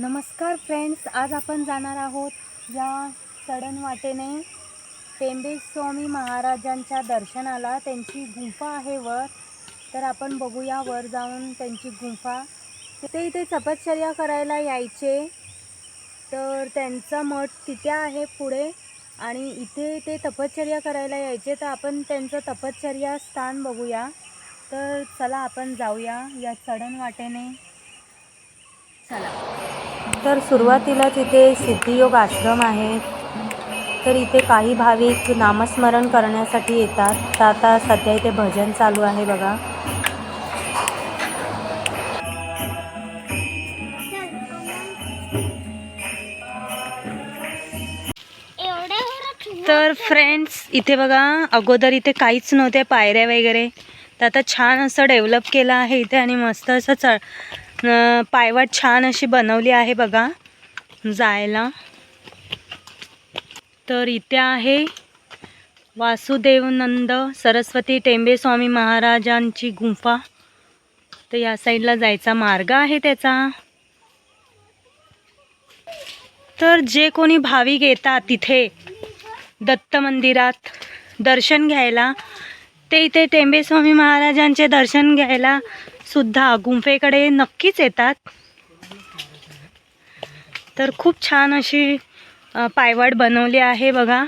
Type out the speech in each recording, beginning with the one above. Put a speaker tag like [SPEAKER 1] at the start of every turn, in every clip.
[SPEAKER 1] नमस्कार फ्रेंड्स आज आपण जाणार आहोत या सडन वाटेने टेंबेस्वामी महाराजांच्या दर्शनाला. त्यांची गुंफा आहे वर. तर आपण बघूया वर जाऊन त्यांची गुंफा. ते इथे तपश्चर्या करायला यायचे. तर त्यांचा मठ तिथे आहे पुढे. आणि इथे ते तपश्चर्या करायला यायचे. तर आपण त्यांचं तपश्चर्या स्थान बघूया. तर चला आपण जाऊया या चढण वाटेने चला. तर सुरुवातीलाच इथे सिद्धियोग आश्रम आहे. तर इथे काही भाविक नामस्मरण करण्यासाठी येतात. तर आता सध्या इथे भजन चालू आहे बघा. तर फ्रेंड्स इथे बघा अगोदर इथे काहीच नव्हते पायऱ्या वगैरे. तर आता छान असं डेव्हलप केलं आहे इथे आणि मस्त असं च पायवाट छान अशी बनवली आहे बघा जायला. तर इथे आहे वासुदेवनंद सरस्वती टेंबे स्वामी महाराजांची गुंफा. तर या साईडला जायचा मार्ग आहे त्याचा. तर जे कोणी भाविक येतात तिथे दत्त मंदिरात दर्शन घ्यायला ते इथे टेंबे स्वामी महाराजांचे दर्शन घ्यायला सुद्धा गुंफेकडे नक्कीच येतात. तर खूप छान अशी पायवाट बनवली आहे बघा.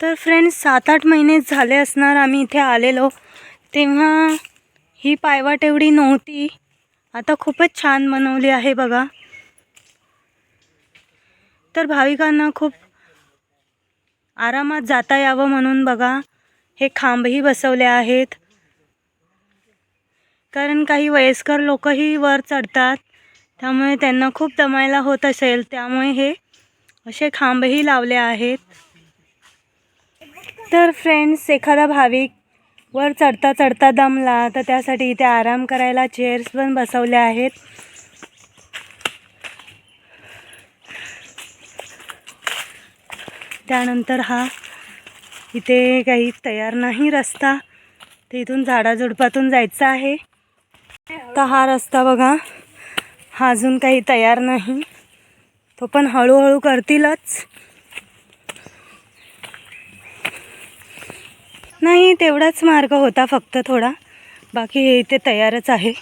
[SPEAKER 1] तर फ्रेंड्स सात आठ महिने झाले असणार आम्ही इथे आलेलो. तेव्हा ही पायवाट एवढी नव्हती. आता खूपच छान बनवली आहे बघा. तर भाविकांना खूप आरामात जाता यावं म्हणून बघा. हे खांबही बसवले आहेत. कारण काही वयस्कर लोकही वर चढतात. त्यामुळे त्यांना खूप दमायला होत असेल. त्यामुळे हे असे खांबही लावले आहेत. तर फ्रेंड्स एखादा भाविक वर चढता चढता दमला तर त्यासाठी इथे आराम करायला चेअर्स पण बसवल्या आहेत. त्यानंतर हा इथे काही तयार नाही रस्ता. तर इथून झाडाझुडपातून जायचं आहे. तर हा रस्ता बघा. हा अजून काही तयार नाही. तो पण हळूहळू करतीलच. नाही तेवढाच मार्ग होता फक्त थोडा. बाकी हे इथे तयारच आहे.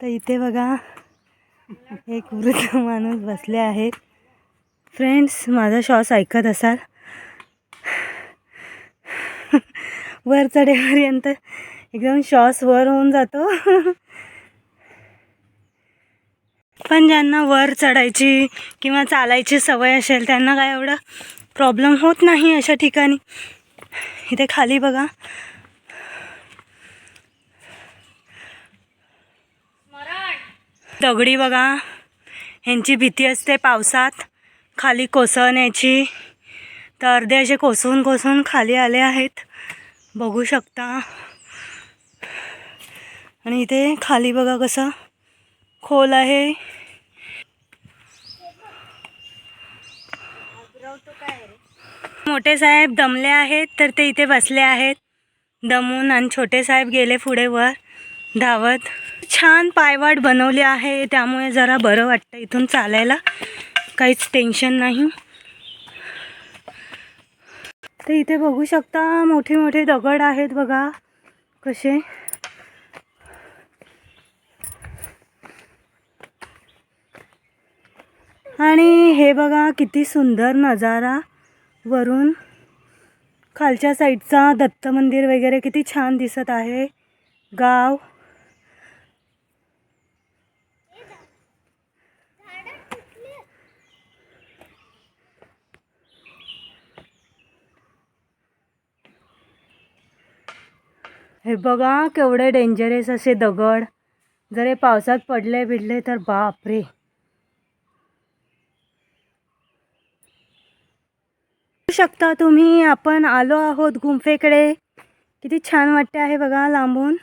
[SPEAKER 1] तर इथे बघा एक वृद्ध माणूस बसले आहेत फ्रेंड्स माझा श्वास ऐकत असाल. वर चढेपर्यंत एकदम श्वास वर होऊन जातो. पण ज्यांना वर चढायची किंवा चालायची सवय असेल त्यांना काय एवढा प्रॉब्लेम होत नाही अशा ठिकाणी. इथे खाली बघा. दगडी बघा. ह्यांची भीती असते पावसात. खाली कोसळण्याची तर अर्धे असे कोसळून कोसळून खाली आले आहेत. बघू शकता. आणि इथे खाली बघा कसं खोल आहे. मोठे साहेब दमले आहेत तर ते इथे बसले आहेत. दमून आणि छोटे साहेब गेले पुढे वर धावत. छान पायवाट बनवली आहे. त्यामुळे जरा बरं वाटतं इथून चालायला. काहीच टेन्शन नाही. तर इथे बघू शकता मोठे मोठे दगड आहेत बघा. कसे? आणि हे बघा किती सुंदर नजारा वरून. खालच्या साईडचा दत्त मंदिर वगैरे किती छान दिसत आहे. गाव. हे बघा केवढे डेंजरस असे दगड. जर हे पावसात पडले बिडले तर बापरे. शकता तुम्ही आपण आलो आहोत गुंफेकडे. किती छान वाटते आहे बघा लांबून.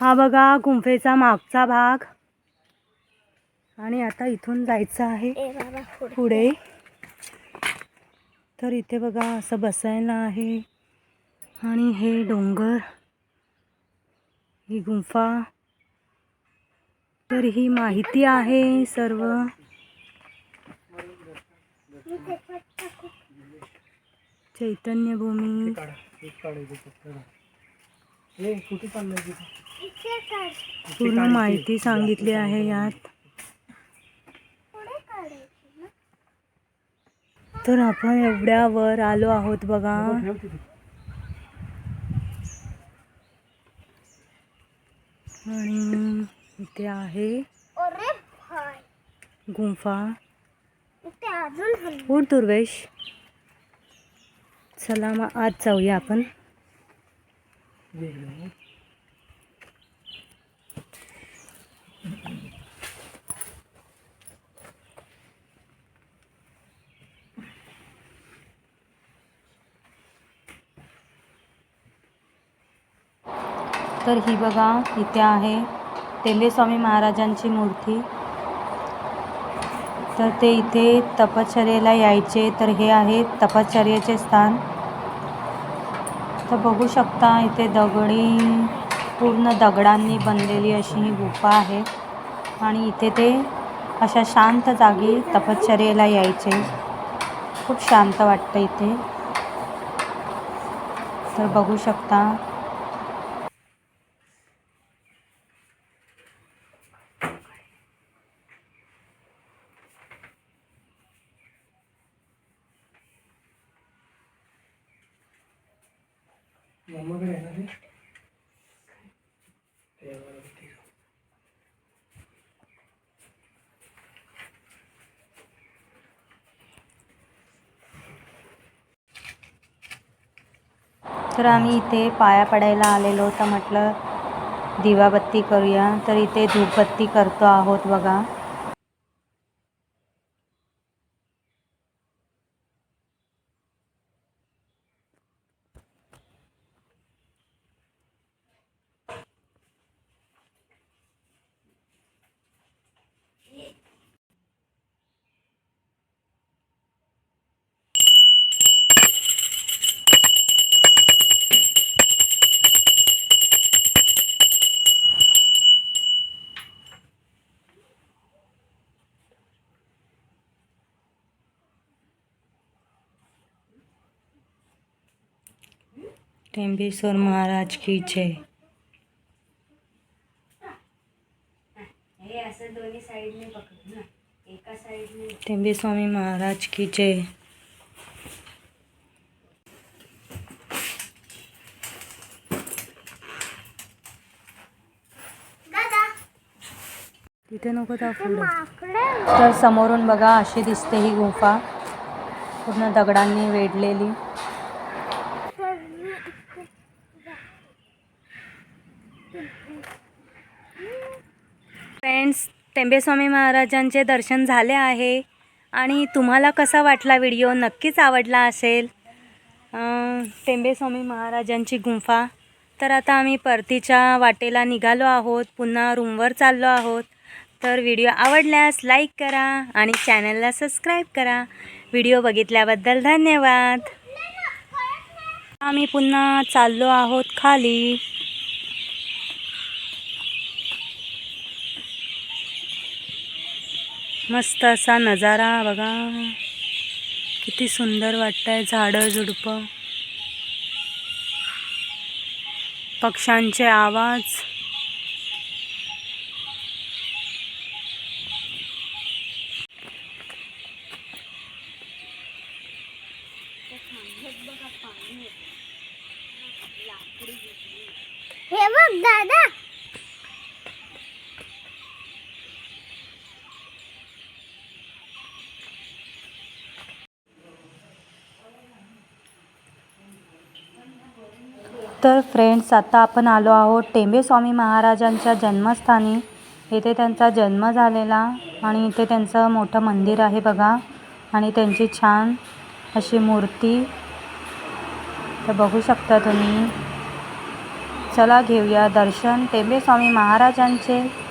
[SPEAKER 1] हा बघा गुंफेचा मागचा भाग. आणि आता इथून जायचं आहे
[SPEAKER 2] पुढे.
[SPEAKER 1] तर इथे बघा असं बसायला आहे. आणि हे डोंगर. ही गुंफा तर ही माहिती आहे सर्व. चैतन्यभूमी. पूर्ण माहिती सांगितली आहे यात. तर आपण एवढ्या वर आलो आहोत बघा. आणि इथे आहे गुंफा. उठ दुर्वेश. चला मग आज जाऊया आपण. तर ही बघा इथे आहे तेंबेस्वामी महाराजांची मूर्ती. तर ते इथे तपश्चर्येला यायचे तर हे आहे तपश्चर्येचे स्थान. तर बघू शकता इथे दगडी पूर्ण दगडांनी बनलेली अशी ही गुफा आहे. आणि इथे ते अशा शांत जागी तपश्चर्येला यायचे. खूप शांत वाटतं इथे. तर बघू शकता तर आम्ही इथे पाया पडायला आलेलो तर म्हटलं दिवाबत्ती करूया. तर इथे धूपबत्ती करतो आहोत बघा. टेंबेश्वर महाराज की जय. टेंबेस्वामी महाराज की जय.
[SPEAKER 2] दादा.
[SPEAKER 1] तिथे नको तर समोरून बघा अशी दिसते ही गुंफा. पूर्ण दगडांनी वेढलेली फ्रेंड्स टेंबेस्वामी महाराजांचे दर्शन झाले आहे. आणि तुम्हाला कसा वाटला व्हिडिओ? नक्कीच आवडला असेल. अं, टेंबेस्वामी महाराजांची गुंफा. तर आता आम्ही परतीच्या वाटेला निघालो आहोत. पुन्हा रूमवर चाललो आहोत. तर व्हिडिओ आवडल्यास लाईक करा आणि चॅनलला सबस्क्राईब करा. व्हिडिओ बघितल्याबद्दल धन्यवाद. आम्ही पुन्हा चाललो आहोत खाली. मस्त असा नजारा बघा. किती सुंदर वाटतंय झाडं झुडपं. पक्ष्यांचे आवाज.
[SPEAKER 2] हे बघ दादा
[SPEAKER 1] तर फ्रेंड्स आता आपण आलो आहोत टेंबेस्वामी महाराजांच्या जन्मस्थानी. इथे त्यांचा जन्म झालेला आणि इथे त्यांचं मोठं मंदिर आहे बघा. आणि त्यांची छान अशी मूर्ती. तर बघू शकता तुम्ही. चला घेऊया दर्शन टेंबे स्वामी महाराजांचे.